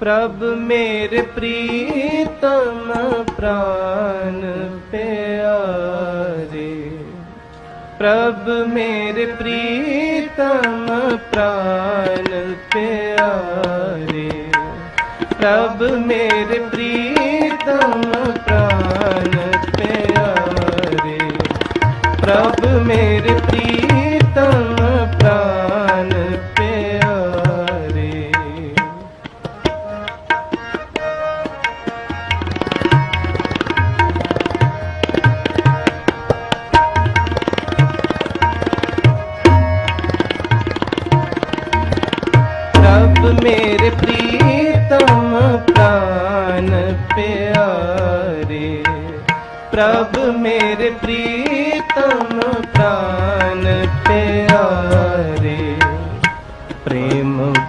ਪ੍ਰਭ ਮੇਰੇ ਪ੍ਰੀਤਮ ਪ੍ਰਾਨ ਪਿਆਰੇ। ਪ੍ਰਭ ਮੇਰੇ ਪ੍ਰੀਤਮ ਪ੍ਰਾਨ ਪਿਆਰੇ। ਪ੍ਰਭ ਮੇਰੇ ਪ੍ਰੀਤਮ ਪ੍ਰਾਨ ਪਿਆਰੇ। ਪ੍ਰਭ ਮੇਰੇ ਪ੍ਰੀਤਮ ਮੇਰੇ ਪ੍ਰੀਤਮ ਪ੍ਰਾਨ ਪਿਆਰੇ ਪ੍ਰਭ ਮੇਰੇ ਪ੍ਰੀਤਮ ਪ੍ਰਾਨ ਪਿਆਰੇ ਪ੍ਰੇਮ